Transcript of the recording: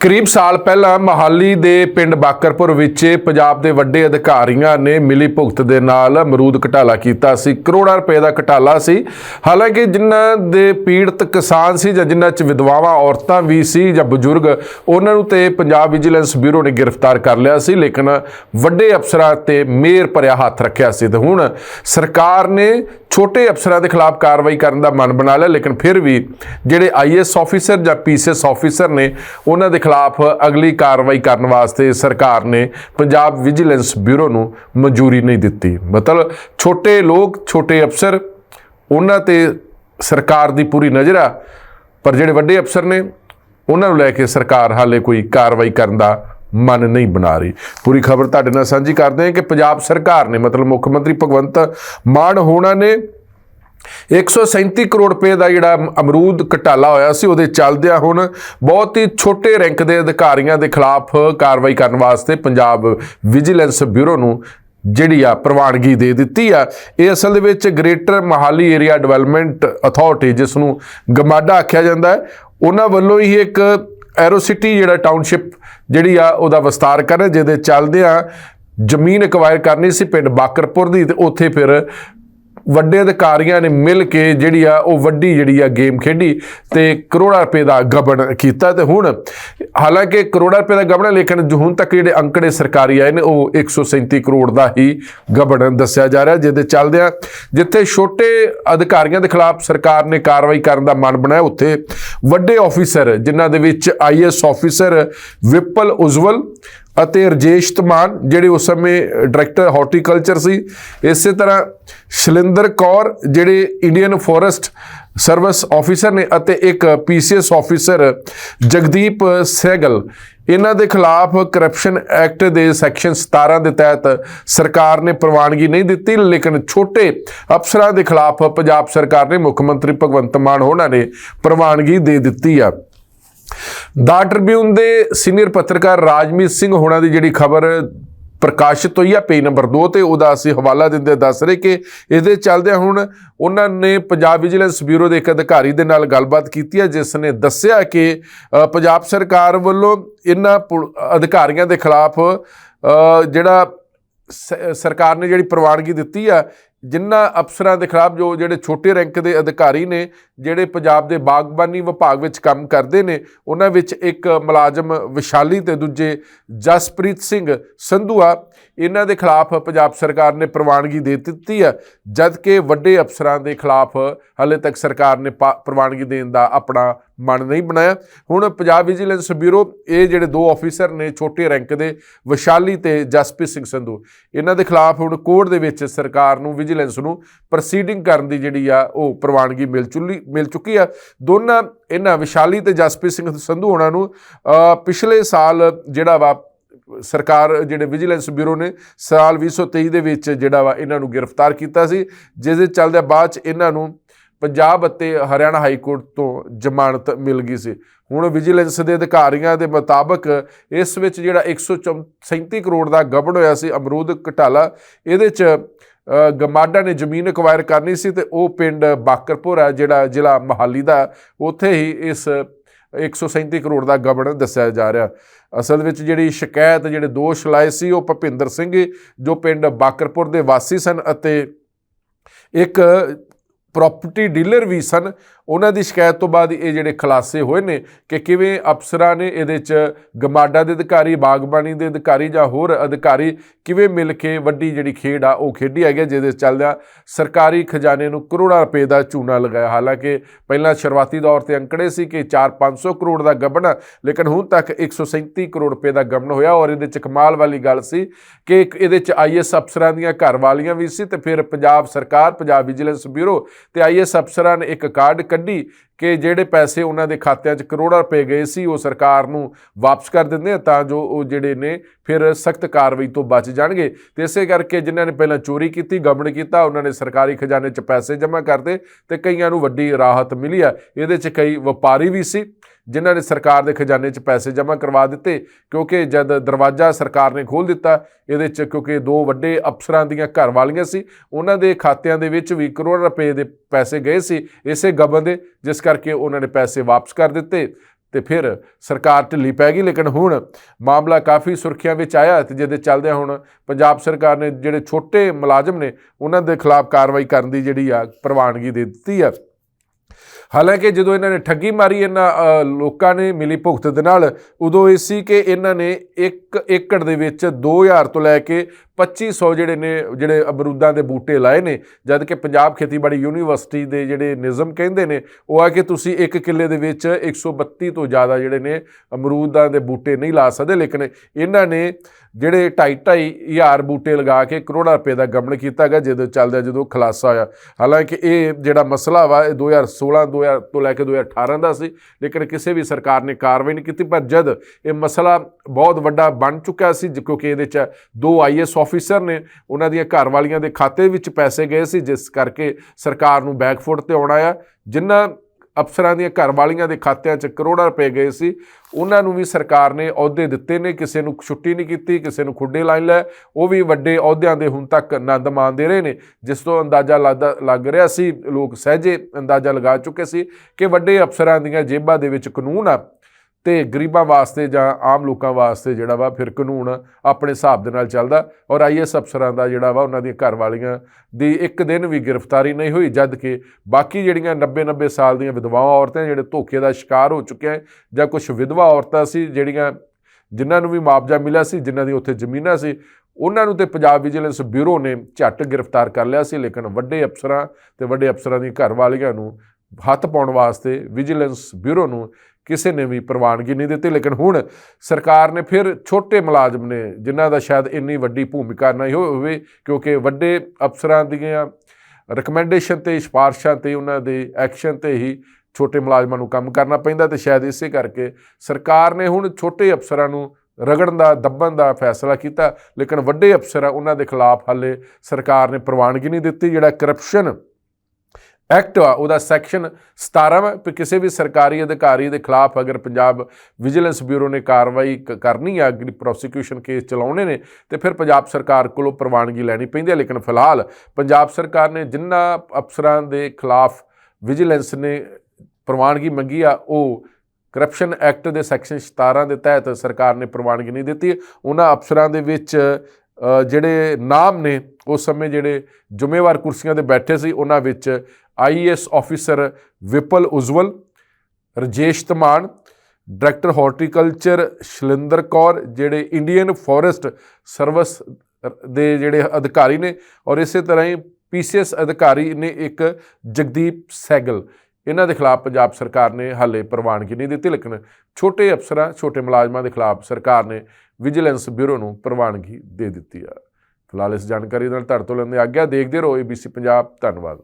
ਕਰੀਬ ਸਾਲ ਪਹਿਲਾਂ ਮਹਾਲੀ ਦੇ ਪਿੰਡ ਬਾਕਰਪੁਰ ਵਿੱਚ ਪੰਜਾਬ ਦੇ ਵੱਡੇ ਅਧਿਕਾਰੀਆਂ ਨੇ ਮਿਲੀ ਭੁਗਤ ਦੇ ਨਾਲ ਅਮਰੂਦ ਘਟਾਲਾ ਕੀਤਾ ਸੀ। ਕਰੋੜਾਂ ਰੁਪਏ ਦਾ ਘਟਾਲਾ ਸੀ। ਹਾਲਾਂਕਿ ਜਿਨ੍ਹਾਂ ਦੇ ਪੀੜਤ ਕਿਸਾਨ ਸੀ ਜਾਂ ਜਿਨ੍ਹਾਂ 'ਚ ਵਿਧਵਾਵਾਂ ਔਰਤਾਂ ਵੀ ਸੀ ਜਾਂ ਬਜ਼ੁਰਗ, ਉਹਨਾਂ ਨੂੰ ਤੇ ਪੰਜਾਬ ਵਿਜੀਲੈਂਸ ਬਿਊਰੋ ਨੇ ਗ੍ਰਿਫਤਾਰ ਕਰ ਲਿਆ ਸੀ, ਲੇਕਿਨ ਵੱਡੇ ਅਫਸਰਾਂ ਤੇ ਮੇਰ ਭਰਿਆ ਹੱਥ ਰੱਖਿਆ ਸੀ। ਤੇ ਹੁਣ ਸਰਕਾਰ ਨੇ ਛੋਟੇ ਅਫਸਰਾਂ ਦੇ ਖਿਲਾਫ ਕਾਰਵਾਈ ਕਰਨ ਦਾ ਮਨ ਬਣਾ ਲਿਆ, ਲੇਕਿਨ ਫਿਰ ਵੀ ਜਿਹੜੇ ਆਈਐਸ ਆਫੀਸਰ ਜਾਂ ਪੀਸੀਐਸ ਆਫੀਸਰ ਨੇ, ਉਹਨਾਂ ਦੇ ਖਿਲਾਫ ਅਗਲੀ ਕਾਰਵਾਈ ਕਰਨ ਵਾਸਤੇ ਸਰਕਾਰ ਨੇ ਪੰਜਾਬ ਵਿਜੀਲੈਂਸ ਬਿਊਰੋ ਨੂੰ ਮਨਜ਼ੂਰੀ ਨਹੀਂ ਦਿੱਤੀ। ਮਤਲਬ ਛੋਟੇ ਲੋਕ, ਛੋਟੇ ਅਫਸਰ, ਉਹਨਾਂ ਤੇ ਸਰਕਾਰ ਦੀ ਪੂਰੀ ਨਜ਼ਰ ਆ, ਪਰ ਜਿਹੜੇ ਵੱਡੇ ਅਫਸਰ ਨੇ, ਉਹਨਾਂ ਨੂੰ ਲੈ ਕੇ ਸਰਕਾਰ ਹਾਲੇ ਕੋਈ ਕਾਰਵਾਈ ਕਰਨ ਦਾ ਮਨ ਨਹੀਂ ਬਣਾ ਰਹੀ। ਪੂਰੀ ਖਬਰ ਤੁਹਾਡੇ ਨਾਲ ਸਾਂਝੀ ਕਰਦੇ ਹਾਂ ਕਿ ਪੰਜਾਬ ਸਰਕਾਰ ਨੇ, ਮਤਲਬ ਮੁੱਖ ਮੰਤਰੀ ਭਗਵੰਤ ਮਾਨ ਹੋਣਾ ਨੇ 137 ਕਰੋੜ ਰੁਪਏ ਦਾ ਜਿਹੜਾ ਅਮਰੂਦ ਘਟਾਲਾ ਹੋਇਆ ਸੀ, ਉਹਦੇ ਚੱਲਦਿਆਂ ਹੁਣ ਬਹੁਤ ਹੀ ਛੋਟੇ ਰੈਂਕ ਦੇ ਅਧਿਕਾਰੀਆਂ ਦੇ ਖਿਲਾਫ ਕਾਰਵਾਈ ਕਰਨ ਵਾਸਤੇ ਪੰਜਾਬ ਵਿਜੀਲੈਂਸ ਬਿਊਰੋ ਨੂੰ ਜਿਹੜੀ ਆ ਪ੍ਰਵਾਨਗੀ ਦੇ ਦਿੱਤੀ ਆ। ਇਹ ਅਸਲ ਦੇ ਵਿੱਚ greater Mohali area development authority, ਜਿਸ ਨੂੰ ਗਮਾਡਾ ਆਖਿਆ ਜਾਂਦਾ ਹੈ, ਉਹਨਾਂ ਵੱਲੋਂ ਹੀ ਇੱਕ ਐਰੋਸਿਟੀ ਜਿਹੜਾ ਟਾਊਨਸ਼ਿਪ ਜਿਹੜੀ ਆ, ਉਹਦਾ ਵਿਸਤਾਰ ਕਰਨ ਰਿਹਾ ਜਿਹਦੇ ਚੱਲਦਿਆਂ ਜ਼ਮੀਨ ਅਕਵਾਇਰ ਕਰਨੀ ਸੀ ਪਿੰਡ ਬਾਕਰਪੁਰ ਦੀ, ਤੇ ਉੱਥੇ ਫਿਰ ਵੱਡੇ ਅਧਿਕਾਰੀਆਂ ਨੇ ਮਿਲ ਕੇ ਜਿਹੜੀ ਆ ਉਹ ਵੱਡੀ ਜਿਹੜੀ ਆ ਗੇਮ ਖੇਡੀ ਤੇ ਕਰੋੜਾਂ ਰੁਪਏ ਦਾ ਗਬਨ ਕੀਤਾ ਤੇ ਹੁਣ ਹਾਲਾਂਕਿ ਕਰੋੜਾਂ ਰੁਪਏ ਦਾ ਗਬਨ ਲੇਕਿਨ ਹੁਣ ਤੱਕ ਜਿਹੜੇ ਅੰਕੜੇ ਸਰਕਾਰੀ ਆਏ ਨੇ, ਉਹ 137 ਕਰੋੜ ਦਾ ਹੀ ਗਬਨ ਦੱਸਿਆ ਜਾ ਰਿਹਾ, ਜਿਹਦੇ ਚੱਲਦਿਆਂ ਜਿੱਥੇ ਛੋਟੇ ਅਧਿਕਾਰੀਆਂ ਦੇ ਖਿਲਾਫ ਸਰਕਾਰ ਨੇ ਕਾਰਵਾਈ ਕਰਨ ਦਾ ਮਨ ਬਣਾਇਆ, ਉੱਥੇ ਵੱਡੇ ਆਫੀਸਰ ਜਿਨ੍ਹਾਂ ਦੇ ਵਿੱਚ ਆਈਐਸ ਆਫੀਸਰ ਵਿਪਲ ਉਜਵਲ ਅਤੇ ਰਜੇਸ਼ ਤਮਾਨ ਜਿਹੜੇ ਉਸ ਸਮੇਂ ਡਾਇਰੈਕਟਰ ਹਾਰਟੀਕਲਚਰ ਸੀ, ਇਸੇ ਤਰ੍ਹਾਂ ਸ਼ਲਿੰਦਰ ਕੌਰ, ਜਿਹੜੇ ਇੰਡੀਅਨ ਫੋਰੈਸਟ ਸਰਵਿਸ ਆਫੀਸਰ ਨੇ ਅਤੇ ਇੱਕ ਪੀਸੀਐਸ ਆਫੀਸਰ ਜਗਦੀਪ ਸਹਿਗਲ ਇਹਨਾਂ ਦੇ ਖਿਲਾਫ ਕਰਪਸ਼ਨ ਐਕਟ ਦੇ ਸੈਕਸ਼ਨ 17 ਦੇ ਤਹਿਤ ਸਰਕਾਰ ਨੇ ਪ੍ਰਵਾਨਗੀ ਨਹੀਂ ਦਿੱਤੀ, ਲੇਕਿਨ ਛੋਟੇ ਅਫਸਰਾਂ ਦੇ ਖਿਲਾਫ ਪੰਜਾਬ ਸਰਕਾਰ ਨੇ ਮੁੱਖ ਮੰਤਰੀ ਭਗਵੰਤ ਮਾਨ ਹੋਣਾ ਨੇ ਪ੍ਰਵਾਨਗੀ ਦੇ ਦਿੱਤੀ ਆ। ਦਾ ਟ੍ਰਿਬਿਊਨ ਦੇ ਸੀਨੀਅਰ ਪੱਤਰਕਾਰ ਰਾਜਮੀਤ ਸਿੰਘ ਹੋਣਾ ਦੀ ਜਿਹੜੀ ਖਬਰ ਪ੍ਰਕਾਸ਼ਿਤ ਹੋਈ ਆ, ਪੇਜ ਨੰਬਰ 2 ਤੇ ਉਹਦਾ ਅਸੀਂ ਹਵਾਲਾ ਦਿੰਦੇ ਦੱਸ ਰਹੇ ਕਿ ਇਹਦੇ ਚੱਲਦਿਆਂ ਹੁਣ ਉਹਨਾਂ ਨੇ ਪੰਜਾਬ ਵਿਜੀਲੈਂਸ ਬਿਊਰੋ ਦੇ ਇੱਕ ਅਧਿਕਾਰੀ ਦੇ ਨਾਲ ਗੱਲਬਾਤ ਕੀਤੀ ਹੈ ਜਿਸ ਨੇ ਦੱਸਿਆ ਕਿ ਪੰਜਾਬ ਸਰਕਾਰ ਵੱਲੋਂ ਇਹਨਾਂ ਪੁਲ- ਅਧਿਕਾਰੀਆਂ ਦੇ ਖਿਲਾਫ ਜਿਹੜਾ ਸ- ਸਰਕਾਰ ਨੇ ਜਿਹੜੀ ਪ੍ਰਵਾਨਗੀ ਦਿੱਤੀ ਆ ਜਿਨ੍ਹਾਂ ਅਫਸਰਾਂ ਦੇ ਖਿਲਾਫ ਜੋ ਜਿਹੜੇ ਛੋਟੇ ਰੈਂਕ ਦੇ ਅਧਿਕਾਰੀ ਨੇ, ਜਿਹੜੇ ਪੰਜਾਬ ਦੇ ਬਾਗਬਾਨੀ ਵਿਭਾਗ ਵਿੱਚ ਕੰਮ ਕਰਦੇ ਨੇ, ਉਹਨਾਂ ਵਿੱਚ ਇੱਕ ਮੁਲਾਜ਼ਮ ਵਿਸ਼ਾਲੀ ਤੇ ਦੂਜੇ ਜਸਪ੍ਰੀਤ ਸਿੰਘ ਸੰਧੂਆ, ਇਹਨਾਂ ਦੇ ਖਿਲਾਫ ਪੰਜਾਬ ਸਰਕਾਰ ਨੇ ਪ੍ਰਵਾਨਗੀ ਦੇ ਦਿੱਤੀ ਆ ਜਦਕਿ ਵੱਡੇ ਅਫਸਰਾਂ ਦੇ ਖਿਲਾਫ ਹਾਲੇ ਤੱਕ ਸਰਕਾਰ ਨੇ ਪਾ- ਪ੍ਰਵਾਨਗੀ ਦੇਣ ਦਾ ਆਪਣਾ ਮਨ ਨਹੀਂ ਬਣਾਇਆ। ਹੁਣ ਪੰਜਾਬ ਵਿਜੀਲੈਂਸ ਬਿਊਰੋ ਇਹ ਜਿਹੜੇ ਦੋ ਆਫੀਸਰ ਨੇ ਛੋਟੇ ਰੈਂਕ ਦੇ, ਵਿਸ਼ਾਲੀ ਤੇ ਜਸਪ੍ਰੀਤ ਸਿੰਘ ਸੰਧੂ, ਇਹਨਾਂ ਦੇ ਖਿਲਾਫ ਹੁਣ ਕੋਰਟ ਦੇ ਵਿੱਚ ਸਰਕਾਰ ਨੂੰ ਵਿਜੀਲੈਂਸ ਨੂੰ ਪ੍ਰੋਸੀਡਿੰਗ ਕਰਨ ਦੀ ਜਿਹੜੀ ਆ, ਉਹ ਪ੍ਰਵਾਨਗੀ ਮਿਲ ਚੁੱਲੀ, ਮਿਲ ਚੁੱਕੀ ਆ। ਦੋਨਾਂ ਇਹਨਾਂ ਵਿਸ਼ਾਲੀ ਤੇ ਜਸਪ੍ਰੀਤ ਸਿੰਘ ਸੰਧੂ ਉਹਨਾਂ ਨੂੰ ਪਿਛਲੇ ਸਾਲ ਜਿਹੜਾ ਵਾ, ਸਰਕਾਰ ਜਿਹੜੇ ਵਿਜੀਲੈਂਸ ਬਿਊਰੋ ਨੇ, ਸਾਲ 2023 ਦੇ ਵਿੱਚ ਜਿਹੜਾ ਵਾ, ਇਹਨਾਂ ਨੂੰ ਗ੍ਰਿਫਤਾਰ ਕੀਤਾ ਸੀ। ਜਿਸ ਦੇ ਚੱਲਦੇ ਬਾਅਦ ਚ ਇਹਨਾਂ ਨੂੰ ਪੰਜਾਬ ਅਤੇ ਹਰਿਆਣਾ ਹਾਈ ਕੋਰਟ ਤੋਂ ਜ਼ਮਾਨਤ ਮਿਲ ਗਈ ਸੀ। ਹੁਣ ਵਿਜੀਲੈਂਸ ਦੇ ਅਧਿਕਾਰੀਆਂ ਦੇ ਮੁਤਾਬਕ ਇਸ ਵਿੱਚ ਜਿਹੜਾ 137 ਕਰੋੜ ਦਾ ਗਬਨ ਹੋਇਆ ਸੀ ਅਮਰੂਦ ਘਟਾਲਾ ਇਹਦੇ ਚ ਅ, ਗਮਾਡਾ ਨੇ ਜ਼ਮੀਨ ਅਕਵਾਇਰ ਕਰਨੀ ਸੀ ਤੇ ਉਹ ਪਿੰਡ ਬਾਕਰਪੁਰ ਹੈ ਜਿਹੜਾ ਜ਼ਿਲ੍ਹਾ ਮਹਾਲੀ ਦਾ ਉੱਥੇ ਹੀ ਇਸ 137 ਕਰੋੜ ਦਾ ਗਬਨ ਦੱਸਿਆ ਜਾ ਰਿਹਾ। ਅਸਲ ਵਿੱਚ ਜਿਹੜੀ ਸ਼ਿਕਾਇਤ ਜਿਹੜੇ ਦੋਸ਼ ਲਾਏ ਸੀ ਉਹ ਭਪਿੰਦਰ ਸਿੰਘ ਜੋ ਪਿੰਡ ਬਾਕਰਪੁਰ ਦੇ ਵਾਸੀ ਸਨ ਅਤੇ ਇੱਕ ਪ੍ਰਾਪਰਟੀ ਡੀਲਰ ਵੀ ਸਨ ਉਹਨਾਂ ਦੀ ਸ਼ਿਕਾਇਤ ਤੋਂ ਬਾਅਦ ਇਹ ਜਿਹੜੇ ਖੁਲਾਸੇ ਹੋਏ ਨੇ ਕਿ ਕਿਵੇਂ ਅਫਸਰਾਂ ਨੇ ਇਹਦੇ 'ਚ ਗਮਾਡਾ ਦੇ ਅਧਿਕਾਰੀ ਬਾਗਬਾਨੀ ਦੇ ਅਧਿਕਾਰੀ ਜਾਂ ਹੋਰ ਅਧਿਕਾਰੀ ਕਿਵੇਂ ਮਿਲ ਕੇ ਵੱਡੀ ਜਿਹੜੀ ਖੇਡ ਆ ਉਹ ਖੇਡੀ ਹੈਗੀ ਜਿਹਦੇ ਚੱਲਦਿਆਂ ਸਰਕਾਰੀ ਖਜ਼ਾਨੇ ਨੂੰ ਕਰੋੜਾਂ ਰੁਪਏ ਦਾ ਚੂਨਾ ਲਗਾਇਆ। ਹਾਲਾਂਕਿ ਪਹਿਲਾਂ ਸ਼ੁਰੂਆਤੀ ਦੌਰ ਤੇ ਅੰਕੜੇ ਸੀ ਕਿ 4-500 ਕਰੋੜ ਦਾ ਗਬਨ ਆ, ਲੇਕਿਨ ਹੁਣ ਤੱਕ 137 ਕਰੋੜ ਰੁਪਏ ਦਾ ਗਬਨ ਹੋਇਆ ਔਰ ਇਹਦੇ 'ਚ ਕਮਾਲ ਵਾਲੀ ਗੱਲ ਸੀ ਕਿ ਇੱਕ ਇਹਦੇ 'ਚ ਆਈਐਸ ਅਫਸਰਾਂ ਦੀਆਂ ਘਰ ਵਾਲੀਆਂ ਵੀ ਸੀ ਤੇ ਫਿਰ ਪੰਜਾਬ ਸਰਕਾਰ ਪੰਜਾਬ ਵਿਜੀਲੈਂਸ ਬਿਊਰੋ ਤੇ ਆਈਐਸ ਅਫਸਰਾਂ ਨੇ ਇੱਕ ਕਾਰਡ ਕੱਢੀ ਕਿ ਜਿਹੜੇ ਪੈਸੇ ਉਹਨਾਂ ਦੇ ਖਾਤਿਆਂ 'ਚ ਕਰੋੜਾਂ ਰੁਪਏ ਗਏ ਸੀ, ਉਹ ਸਰਕਾਰ ਨੂੰ ਵਾਪਸ ਕਰ ਦਿੰਦੇ ਆ ਤਾਂ ਜੋ ਉਹ ਜਿਹੜੇ ਨੇ ਫਿਰ ਸਖਤ ਕਾਰਵਾਈ ਤੋਂ ਬਚ ਜਾਣਗੇ। ਤੇ ਇਸੇ ਕਰਕੇ ਜਿਨ੍ਹਾਂ ਨੇ ਪਹਿਲਾਂ ਚੋਰੀ ਕੀਤੀ ਗਮਨ ਕੀਤਾ, ਉਹਨਾਂ ਨੇ ਸਰਕਾਰੀ ਖਜ਼ਾਨੇ 'ਚ ਪੈਸੇ ਜਮ੍ਹਾਂ ਕਰਦੇ ਤੇ ਕਈਆਂ ਨੂੰ ਵੱਡੀ ਰਾਹਤ ਮਿਲੀ ਆ। ਇਹਦੇ 'ਚ ਕਈ ਵਪਾਰੀ ਵੀ ਸੀ। ਜਿਨ੍ਹਾਂ ਨੇ ਸਰਕਾਰ ਦੇ ਖਜ਼ਾਨੇ 'ਚ ਪੈਸੇ ਜਮ੍ਹਾਂ ਕਰਵਾ ਦਿੱਤੇ, ਕਿਉਂਕਿ ਜਦ ਦਰਵਾਜ਼ਾ ਸਰਕਾਰ ਨੇ ਖੋਲ੍ਹ ਦਿੱਤਾ, ਇਹਦੇ 'ਚ ਕਿਉਂਕਿ ਦੋ ਵੱਡੇ ਅਫਸਰਾਂ ਦੀਆਂ ਘਰ ਵਾਲੀਆਂ ਸੀ, ਉਹਨਾਂ ਦੇ ਖਾਤਿਆਂ ਦੇ ਵਿੱਚ ਵੀ ਕਰੋੜ ਰੁਪਏ ਦੇ ਪੈਸੇ ਗਏ ਸੀ, ਇਸੇ ਗਬਨ ਦੇ, ਜਿਸ ਕਰਕੇ ਉਹਨਾਂ ਨੇ ਪੈਸੇ ਵਾਪਸ ਕਰ ਦਿੱਤੇ। ਤੇ ਫਿਰ ਸਰਕਾਰ ਢਿੱਲੀ ਪੈ ਗਈ, ਲੇਕਿਨ ਹੁਣ ਮਾਮਲਾ ਕਾਫੀ ਸੁਰਖੀਆਂ ਵਿੱਚ ਆਇਆ ਤੇ ਜਿਹਦੇ ਚੱਲਦੇ ਹੁਣ ਪੰਜਾਬ ਸਰਕਾਰ ਨੇ ਜਿਹੜੇ ਛੋਟੇ ਮੁਲਾਜ਼ਮ ਨੇ, ਉਹਨਾਂ ਦੇ ਖਿਲਾਫ ਕਾਰਵਾਈ ਕਰਨ ਦੀ ਜਿਹੜੀ ਆ ਪ੍ਰਵਾਨਗੀ ਦੇ ਦਿੱਤੀ ਆ। ਹਾਲਾਂਕਿ ਜਦੋਂ ਇਹਨਾਂ ਨੇ ਠੱਗੀ ਮਾਰੀ, ਇਹਨਾਂ ਲੋਕਾਂ ਨੇ ਮਿਲੀ ਭੁਗਤ ਦੇ ਨਾਲ, ਉਦੋਂ ਇਹ ਸੀ ਕਿ ਇਹਨਾਂ ਨੇ 1 ਏਕੜ ਦੇ ਵਿੱਚ 2000 ਤੋਂ ਲੈ ਕੇ 2500 ਜਿਹੜੇ ਨੇ, ਜਿਹੜੇ ਅਮਰੂਦਾਂ ਦੇ ਬੂਟੇ ਲਾਏ ਨੇ, ਜਦ ਕਿ ਪੰਜਾਬ ਖੇਤੀਬਾੜੀ ਯੂਨੀਵਰਸਿਟੀ ਦੇ ਜਿਹੜੇ ਨਿਯਮ ਕਹਿੰਦੇ ਨੇ, ਉਹ ਆ ਕਿ ਤੁਸੀਂ ਇੱਕ ਕਿੱਲੇ ਦੇ ਵਿੱਚ 132 ਤੋਂ ਜ਼ਿਆਦਾ ਜਿਹੜੇ ਨੇ ਅਮਰੂਦਾਂ ਦੇ ਬੂਟੇ ਨਹੀਂ ਲਾ ਸਕਦੇ, ਲੇਕਿਨ ਇਹਨਾਂ ਨੇ ਜਿਹੜੇ 2.5 ਹਜ਼ਾਰ ਬੂਟੇ ਲਗਾ ਕੇ ਕਰੋੜਾਂ ਰੁਪਏ ਦਾ ਗਮਨ ਕੀਤਾ ਗਿਆ ਜਦੋਂ ਚੱਲਦਾ ਜਦੋਂ ਖੁਲਾਸਾ ਹੋਇਆ। ਹਾਲਾਂਕਿ ਇਹ ਜਿਹੜਾ ਮਸਲਾ ਵਾ, ਇਹ 2016 2000 ਤੋਂ ਲੈ ਕੇ 2018 ਦਾ ਸੀ, ਲੇਕਿਨ ਕਿਸੇ ਵੀ ਸਰਕਾਰ ਨੇ ਕਾਰਵਾਈ ਨਹੀਂ ਕੀਤੀ, ਪਰ ਜਦ ਇਹ ਮਸਲਾ ਬਹੁਤ ਵੱਡਾ ਬਣ ਚੁੱਕਿਆ ਸੀ, ਕਿਉਂਕਿ ਇਹਦੇ ਚ ਦੋ ਆਈਐਸ ਆਫੀਸਰ ਨੇ ਉਹਨਾਂ ਦੀਆਂ ਘਰ ਵਾਲੀਆਂ ਦੇ ਖਾਤੇ ਵਿੱਚ ਪੈਸੇ ਗਏ ਸੀ, ਜਿਸ ਕਰਕੇ ਸਰਕਾਰ ਨੂੰ ਬੈਕਫੁੱਟ ਤੇ ਆਉਣਾ ਆ। ਜਿਨ੍ਹਾਂ ਅਫਸਰਾਂ ਦੀਆਂ ਘਰ ਵਾਲੀਆਂ ਦੇ ਖਾਤਿਆਂ 'ਚ ਕਰੋੜਾਂ ਰੁਪਏ ਗਏ ਸੀ, ਉਹਨਾਂ ਨੂੰ ਵੀ ਸਰਕਾਰ ਨੇ ਅਹੁਦੇ ਦਿੱਤੇ ਨੇ। ਕਿਸੇ ਨੂੰ ਛੁੱਟੀ ਨਹੀਂ ਕੀਤੀ, ਕਿਸੇ ਨੂੰ ਖੁੱਡੇ ਲਾਈਨ ਲੈ। ਉਹ ਵੀ ਵੱਡੇ ਅਹੁਦਿਆਂ ਦੇ ਹੁਣ ਤੱਕ ਆਨੰਦ ਮਾਣਦੇ ਰਹੇ ਨੇ। ਜਿਸ ਤੋਂ ਅੰਦਾਜ਼ਾ ਲੱਗਦਾ- ਲੱਗ ਰਿਹਾ ਸੀ, ਲੋਕ ਸਹਿਜੇ ਅੰਦਾਜ਼ਾ ਲਗਾ ਚੁੱਕੇ ਸੀ ਕਿ ਵੱਡੇ ਅਫਸਰਾਂ ਦੀਆਂ ਜੇਬਾਂ ਦੇ ਵਿੱਚ ਕਾਨੂੰਨ ਆ। ਤੇ ਗਰੀਬਾਂ ਵਾਸਤੇ ਜਾਂ ਆਮ ਲੋਕਾਂ ਵਾਸਤੇ ਜਿਹੜਾ ਵਾ ਫਿਰ ਕਾਨੂੰਨ ਆਪਣੇ ਹਿਸਾਬ ਦੇ ਨਾਲ ਚੱਲਦਾ ਔਰ ਆਈਐਸ ਅਫਸਰਾਂ ਦਾ ਜਿਹੜਾ ਵਾ ਉਹਨਾਂ ਦੀਆਂ ਘਰ ਵਾਲੀਆਂ ਦੀ ਇੱਕ ਦਿਨ ਵੀ ਗ੍ਰਿਫਤਾਰੀ ਨਹੀਂ ਹੋਈ, ਜਦ ਕਿ ਬਾਕੀ ਜਿਹੜੀਆਂ 90 90 ਸਾਲ ਦੀਆਂ ਵਿਧਵਾਵਾਂ ਔਰਤਾਂ ਜਿਹੜੇ ਧੋਖੇ ਦਾ ਸ਼ਿਕਾਰ ਹੋ ਚੁੱਕੀਆਂ ਜਾਂ ਕੁਝ ਵਿਧਵਾ ਔਰਤਾਂ ਸੀ ਜਿਹੜੀਆਂ ਜਿਨ੍ਹਾਂ ਨੂੰ ਵੀ ਮੁਆਵਜ਼ਾ ਮਿਲਿਆ ਸੀ, ਜਿਨ੍ਹਾਂ ਦੀ ਉੱਥੇ ਜ਼ਮੀਨਾਂ ਸੀ, ਉਹਨਾਂ ਨੂੰ ਤੇ ਪੰਜਾਬ ਵਿਜੀਲੈਂਸ ਬਿਊਰੋ ਨੇ ਝੱਟ ਗ੍ਰਿਫਤਾਰ ਕਰ ਲਿਆ ਸੀ, ਲੇਕਿਨ ਵੱਡੇ ਅਫਸਰਾਂ ਤੇ ਵੱਡੇ ਅਫਸਰਾਂ ਦੀਆਂ ਘਰ ਵਾਲੀਆਂ ਨੂੰ ਹੱਥ ਪਾਉਣ ਵਾਸਤੇ ਵਿਜੀਲੈਂਸ ਬਿਊਰੋ ਨੂੰ ਕਿਸੇ ਨੇ ਵੀ ਪ੍ਰਵਾਨਗੀ ਨਹੀਂ ਦਿੱਤੀ, ਲੇਕਿਨ ਹੁਣ ਸਰਕਾਰ ਨੇ ਫਿਰ ਛੋਟੇ ਮੁਲਾਜ਼ਮ ਨੇ, ਜਿਨ੍ਹਾਂ ਦਾ ਸ਼ਾਇਦ ਇੰਨੀ ਵੱਡੀ ਭੂਮਿਕਾ ਨਹੀਂ ਹੋਵੇ, ਕਿਉਂਕਿ ਵੱਡੇ ਅਫਸਰਾਂ ਦੀਆਂ ਰეკਮੈਂਡੇਸ਼ਨ ਤੇ, ਸਿਫਾਰਸ਼ਾਂ ਤੇ, ਉਹਨਾਂ ਦੇ ਐਕਸ਼ਨ ਤੇ ਹੀ ਛੋਟੇ ਮੁਲਾਜ਼ਮਾਂ ਨੂੰ ਕੰਮ ਕਰਨਾ ਪੈਂਦਾ ਤੇ ਸ਼ਾਇਦ ਇਸੇ ਕਰਕੇ ਸਰਕਾਰ ਨੇ ਹੁਣ ਛੋਟੇ ਅਫਸਰਾਂ ਨੂੰ ਰਗੜਨ ਦਾ, ਦੱਬਣ ਦਾ ਫੈਸਲਾ ਕੀਤਾ, ਲੇਕਿਨ ਵੱਡੇ ਅਫਸਰ ਆ ਉਹਨਾਂ ਦੇ ਖਿਲਾਫ ਹਾਲੇ ਸਰਕਾਰ ਨੇ ਪ੍ਰਵਾਨਗੀ ਨਹੀਂ ਦਿੱਤੀ, ਜਿਹੜਾ ਕਰਪਸ਼ਨ ਐਕਟ ਆ, ਉਹਦਾ ਸੈਕਸ਼ਨ 17 ਵਾ ਕਿ ਕਿਸੇ ਵੀ ਸਰਕਾਰੀ ਅਧਿਕਾਰੀ ਦੇ ਖਿਲਾਫ ਅਗਰ ਪੰਜਾਬ ਵਿਜੀਲੈਂਸ ਬਿਊਰੋ ਨੇ ਕਾਰਵਾਈ ਕਰਨੀ ਆ ਅਗਲੀ ਪ੍ਰੋਸੀਕਿਊਸ਼ਨ ਕੇਸ ਚਲਾਉਣੇ ਨੇ, ਤੇ ਫਿਰ ਪੰਜਾਬ ਸਰਕਾਰ ਕੋਲੋਂ ਪ੍ਰਵਾਨਗੀ ਲੈਣੀ ਪੈਂਦੀ ਹੈ ਲੇਕਿਨ ਫਿਲਹਾਲ ਪੰਜਾਬ ਸਰਕਾਰ ਨੇ ਜਿਨ੍ਹਾਂ ਅਫਸਰਾਂ ਦੇ ਖਿਲਾਫ ਵਿਜੀਲੈਂਸ ਨੇ ਪ੍ਰਵਾਨਗੀ ਮੰਗੀ ਆ, ਉਹ ਕਰਪਸ਼ਨ ਐਕਟ ਦੇ ਸੈਕਸ਼ਨ 17 ਦੇ ਤਹਿਤ ਸਰਕਾਰ ਨੇ ਪ੍ਰਵਾਨਗੀ ਨਹੀਂ ਦਿੱਤੀ। ਉਹਨਾਂ ਅਫਸਰਾਂ ਦੇ ਵਿੱਚ ਜਿਹੜੇ ਨਾਮ ਨੇ, ਉਸ ਸਮੇਂ ਜਿਹੜੇ ਜ਼ਿੰਮੇਵਾਰ ਕੁਰਸੀਆਂ ਤੇ ਬੈਠੇ ਸੀ, ਉਹਨਾਂ ਵਿੱਚ IAS officer Vipul Ujjwal, Rajesh Taman director horticulture Shalinder Kaur, ਜਿਹੜੇ ਇੰਡੀਅਨ ਫੋਰੈਸਟ ਸਰਵਿਸ ਦੇ ਜਿਹੜੇ ਅਧਿਕਾਰੀ ਨੇ, ਔਰ ਇਸੇ ਤਰ੍ਹਾਂ ਹੀ ਪੀਸੀਐਸ ਅਧਿਕਾਰੀ ਨੇ ਇੱਕ ਜਗਦੀਪ ਸੈਗਲ। ਇਹਨਾਂ ਦੇ ਖਿਲਾਫ ਪੰਜਾਬ ਸਰਕਾਰ ਨੇ ਹਾਲੇ ਪ੍ਰਵਾਨਗੀ ਨਹੀਂ ਦਿੱਤੀ, ਲੇਕਿਨ ਛੋਟੇ ਅਫਸਰਾਂ, ਛੋਟੇ ਮੁਲਾਜ਼ਮਾਂ ਦੇ ਖਿਲਾਫ ਸਰਕਾਰ ਨੇ ਵਿਜੀਲੈਂਸ ਬਿਊਰੋ ਨੂੰ ਪ੍ਰਵਾਨਗੀ ਦੇ ਦਿੱਤੀ ਆ। ਫਿਲਹਾਲ ਇਸ ਜਾਣਕਾਰੀ ਨਾਲ ਤੁਹਾਡੇ ਤੋਂ ਲੈਂਦੇ ਆਗਿਆ, ਦੇਖਦੇ ਰਹੋ ABC ਪੰਜਾਬ, ਧੰਨਵਾਦ।